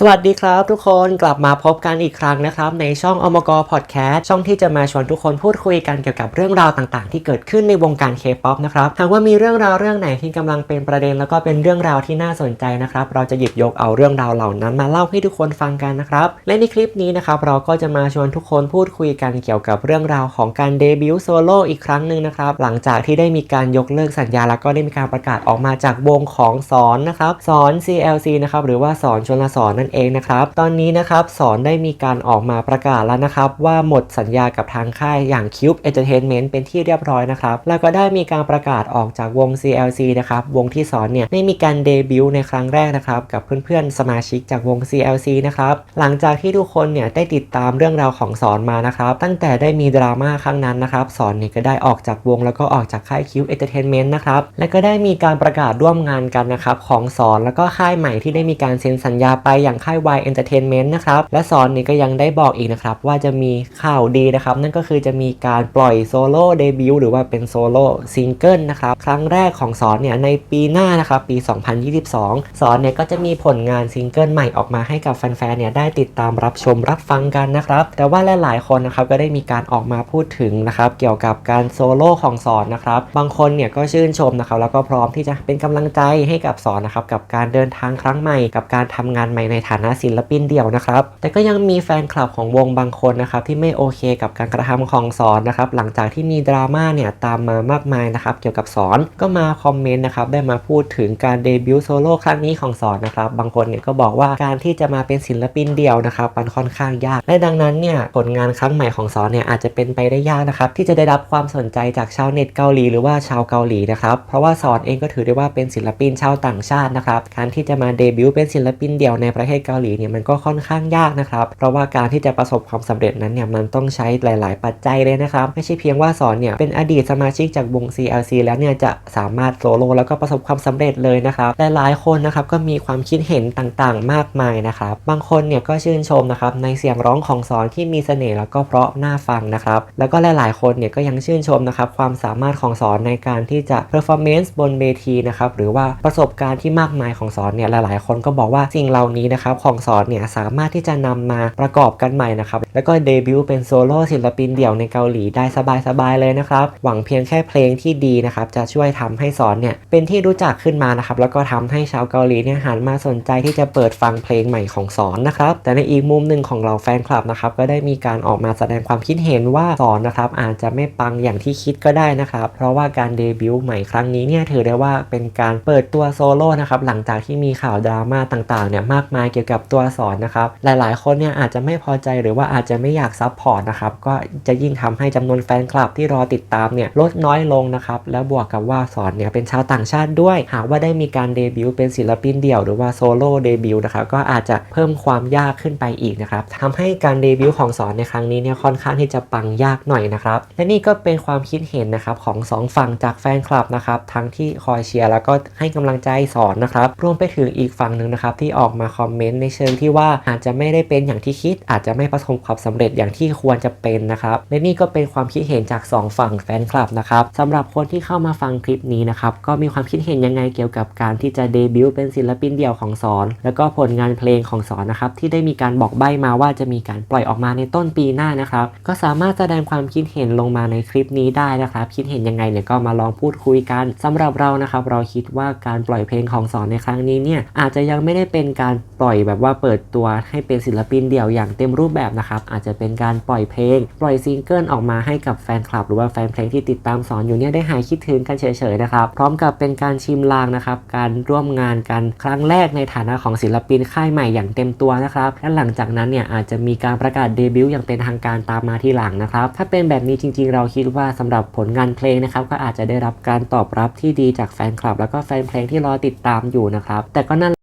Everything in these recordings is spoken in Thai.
สวัสดีครับทุกคนกลับมาพบกันอีกครั้งนะครับ ในช่องอมกพอดแคสต์ช่องที่จะมาชวนทุกคนพูดคุยกันเกี่ยวกับเรื่องราวต่างๆ ที่เกิดขึ้นในวงการเคป๊อปนะครับหากว่ามีเรื่องราวเรื่องไหนที่กำลังเป็นประเด็นแล้วก็เป็นเรื่องราวที่น่าสนใจนะครับ เราจะหยิบยกเอาเรื่องราวเหล่านั้นมาเล่าให้ทุกคนฟังกันนะครับและในคลิปนี้นะครับเราก็จะมาชวนทุกคนพูดคุยกันเกี่ยวกับเรื่องราวของการเดบิวต์โซโล่อีกครั้งหนึ่งนะครับหลังจากที่ได้มีการยกเลิกสัญญาแล้วก็ได้มีการประกาศออกมาจากวงของสอนนะครับสอน CLC นะครับหรือว่าสอนชนละสอนนั่นเองนะครับ ตอนนี้นะครับสอนได้มีการออกมาประกาศแล้วนะครับ ว่าหมดสัญญากับทางค่ายอย่าง Cube Entertainment เป็นที่เรียบร้อยนะครับ แล้วก็ได้มีการประกาศออกจากวง CLC นะครับ วงที่สอนเนี่ยได้มีการเดบิวต์ในครั้งแรกนะครับ กับเพื่อนๆ สมาชิกจากวง CLC นะครับ หลังจากที่ทุกคนเนี่ยได้ติดตามเรื่องราวของสอนมานะครับ ตั้งแต่ได้มีดราม่าครั้งนั้นนะครับ สอนเนี่ยก็ได้ออกจากวงแล้วก็ออกจากค่าย Cube Entertainment นะครับ และก็ได้มีการประกาศร่วมงานกันนะครับของสอนแล้วก็ค่ายใหม่ที่ได้มีการเซ็นสัญญาไปอย่างค่าย Y Entertainment นะครับ และสอนนี่ก็ยังได้บอกอีกนะครับ ว่าจะมีข่าวดีนะครับ นั่นก็คือจะมีการปล่อยโซโล่เดบิวต์หรือว่าเป็นโซโล่ซิงเกิลนะครับ ครั้งแรกของสอนเนี่ยในปีหน้านะครับ ปี 2022สอนเนี่ยก็จะมีผลงานซิงเกิลใหม่ออกมาให้กับแฟนๆเนี่ยได้ติดตามรับชมรับฟังกันนะครับ แต่ว่าหลายๆคนนะครับก็ได้มีการออกมาพูดถึงนะครับเกี่ยวกับการโซโล่ของสอนนะครับ บางคนเนี่ยก็ชื่นชมนะครับแล้วก็พร้อมที่จะเป็นกำลังใจให้กับสอนนะครับกับการเดินทางครั้งใหม่กับการทำงานใหม่ในฐานะศิลปินเดี่ยวนะครับ แต่ก็ยังมีแฟนคลับของวงบางคนนะครับที่ไม่โอเคกับการกระทำของสอนนะครับหลังจากที่มีดราม่าเนี่ยตามมามากมายนะครับเกี่ยวกับสอนก็มาคอมเมนต์นะครับได้มาพูดถึงการเดบิวต์โซโล่ครั้งนี้ของสอนนะครับบางคนเนี่ยก็บอกว่าการที่จะมาเป็นศิลปินเดี่ยวนะครับมันค่อนข้างยาก และดังนั้นเนี่ยผลงานครั้งใหม่ของสอนเนี่ยอาจจะเป็นไปได้ยากนะครับที่จะได้รับความสนใจจากชาวเน็ตเกาหลีหรือว่าชาวเกาหลีนะครับเพราะว่าสอนเองก็ถือได้ว่าเป็นศิลปินชาวต่างชาตินะครับการที่จะมาเดบิวต์เป็นศิลปินเดี่ยวในประเทศเกาหลีเนี่ยมันก็ค่อนข้างยากนะครับ เพราะว่าการที่จะประสบความสำเร็จนั้นเนี่ยมันต้องใช้หลาย ๆ ปัจจัยเลยนะครับ ไม่ใช่เพียงว่าสอนเนี่ยเป็นอดีตสมาชิกจากวง CLC แล้วเนี่ยจะสามารถโซโล่แล้วก็ประสบความสำเร็จเลยนะครับหลายๆคนนะครับก็มีความคิดเห็นต่างๆ มากมายนะครับ บางคนเนี่ยก็ชื่นชมนะครับในเสียงร้องของสอนที่มีเสน่ห์แล้วก็เพราะน่าฟังนะครับ แล้วก็หลายๆคนเนี่ยก็ยังชื่นชมนะครับความสามารถของสอนในการที่จะ performance บนเวทีนะครับหรือว่าประสบการณ์ที่มากมายของสอนเนี่ยหลายๆ คนก็บอกว่าสิ่งเหล่านี้นะครับครับของสอนเนี่ยสามารถที่จะนำมาประกอบกันใหม่นะครับแล้วก็เดบิวต์เป็นโซโล่ศิลปินเดี่ยวในเกาหลีได้สบายๆเลยนะครับหวังเพียงแค่เพลงที่ดีนะครับจะช่วยทำให้สอนเนี่ยเป็นที่รู้จักขึ้นมานะครับแล้วก็ทำให้ชาวเกาหลีเนี่ยหันมาสนใจที่จะเปิดฟังเพลงใหม่ของสอนนะครับแต่ในอีกมุมหนึ่งของเราแฟนคลับนะครับก็ได้มีการออกมาแสดงความคิดเห็นว่าสอนนะครับอาจจะไม่ปังอย่างที่คิดก็ได้นะครับเพราะว่าการเดบิวต์ใหม่ครั้งนี้เนี่ยถือได้ว่าเป็นการเปิดตัวโซโล่นะครับหลังจากที่มีข่าวดราม่าต่างๆเนี่ยมากมายกี่ยวกับตัวสอนนะครับ หลายๆ คนเนี่ยอาจจะไม่พอใจหรือว่าอาจจะไม่อยากซัพพอร์ตนะครับ ก็จะยิ่งทำให้จำนวนแฟนคลับที่รอติดตามเนี่ยลดน้อยลงนะครับ แล้วบวกกับว่าสอนเนี่ยเป็นชาวต่างชาติด้วย หากว่าได้มีการเดบิวต์เป็นศิลปินเดี่ยวหรือว่าโซโล่เดบิวต์นะครับ ก็อาจจะเพิ่มความยากขึ้นไปอีกนะครับทำให้การเดบิวต์ของสอนในครั้งนี้เนี่ยค่อนข้างที่จะปังยากหน่อยนะครับ และนี่ก็เป็นความคิดเห็นนะครับของสองฝั่งจากแฟนคลับนะครับ ทั้งที่คอยเชียร์แล้วก็ให้กำลังใจสอนนะครับ รวมไปถึงอีกฝั่งหนึ่งนะครับที่ออกมาคอมเมนต์ในเชิงที่ว่าอาจจะไม่ได้เป็นอย่างที่คิด อาจจะไม่ประสบความสำเร็จอย่างที่ควรจะเป็นนะครับและนี่ก็เป็นความคิดเห็นจาก 2 ฝั่งแฟนคลับนะครับสำหรับคนที่เข้ามาฟังคลิปนี้นะครับก็มีความคิดเห็นยังไงเกี่ยวกับการที่จะเดบิวต์เป็นศิลปินเดี่ยวของสอน แล้วก็ผลงานเพลงของสอนนะครับที่ได้มีการบอกใบ้มาว่าจะมีการปล่อยออกมาในต้นปีหน้านะครับก็สามารถแสดงความคิดเห็นลงมาในคลิปนี้ได้นะครับคิดเห็นยังไงเนี่ยก็มาลองพูดคุยกันสำหรับเรานะครับเราคิดว่าการปล่อยเพลงของสอนในครั้งนี้เนี่ยอาจจะยังไม่ได้เป็นการปล่อย่อยแบบว่าเปิดตัวให้เป็นศิลปินเดี่ยวอย่างเต็มรูปแบบนะครับ อาจจะเป็นการปล่อยเพลง ปล่อยซิงเกิลออกมาให้กับแฟนคลับ หรือว่าแฟนเพลงที่ติดตามสอนอยู่เนี่ยได้หายคิดถึงกันเฉยๆนะครับ พร้อมกับเป็นการชิมลางนะครับ การร่วมงานกันครั้งแรกในฐานะของศิลปินค่ายใหม่อย่างเต็มตัวนะครับ และหลังจากนั้นเนี่ยอาจจะมีการประกาศเดบิวต์อย่างเป็นทางการตามมาที่หลังนะครับ ถ้าเป็นแบบนี้จริง ๆ เราคิดว่าสำหรับผลงานเพลงนะครับก็อาจจะได้รับการตอบรับที่ดีจากแฟนคลับ แล้วก็แฟนเพลงที่รอติดตามอยู่นะครับ แต่ก็นั่น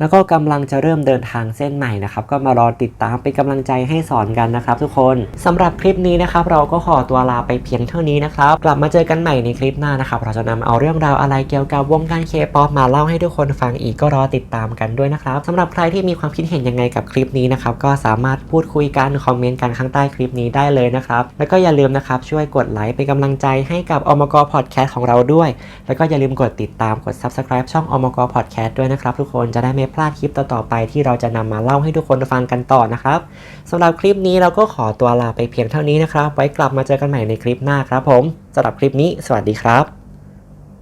แล้วก็กำลังจะเริ่มเดินทางเส้นใหม่นะครับ ก็มารอติดตามเป็นกำลังใจให้สอนกันนะครับ ทุกคนสำหรับคลิปนี้นะครับ เราก็ขอตัวลาไปเพียงเท่านี้นะครับ กลับมาเจอกันใหม่ในคลิปหน้านะครับ เราจะนำเอาเรื่องราวอะไรเกี่ยวกับวงการเคป๊อปมาเล่าให้ทุกคนฟังอีกก็รอติดตามกันด้วยนะครับสำหรับใครที่มีความคิดเห็นยังไงกับคลิปนี้นะครับก็สามารถพูดคุยกันคอมเมนต์กันข้างใต้คลิปนี้ได้เลยนะครับแล้วก็อย่าลืมนะครับช่วยกดไลค์เป็นกำลังใจให้กับอมกพอดแคสต์ของเราด้วย แล้วก็อย่าลืมกดติดตามกด subscribe ช่องอมกพอดแคสต์ด้วยนะครับทุกคนจะได้ไม่พลาดคลิปต่อๆไปที่เราจะนำมาเล่าให้ทุกคนฟังกันต่อนะครับสำหรับคลิปนี้เราก็ขอตัวลาไปเพียงเท่านี้นะครับ ไว้กลับมาเจอกันใหม่ในคลิปหน้าครับผมสำหรับคลิปนี้ สวัสดีครับ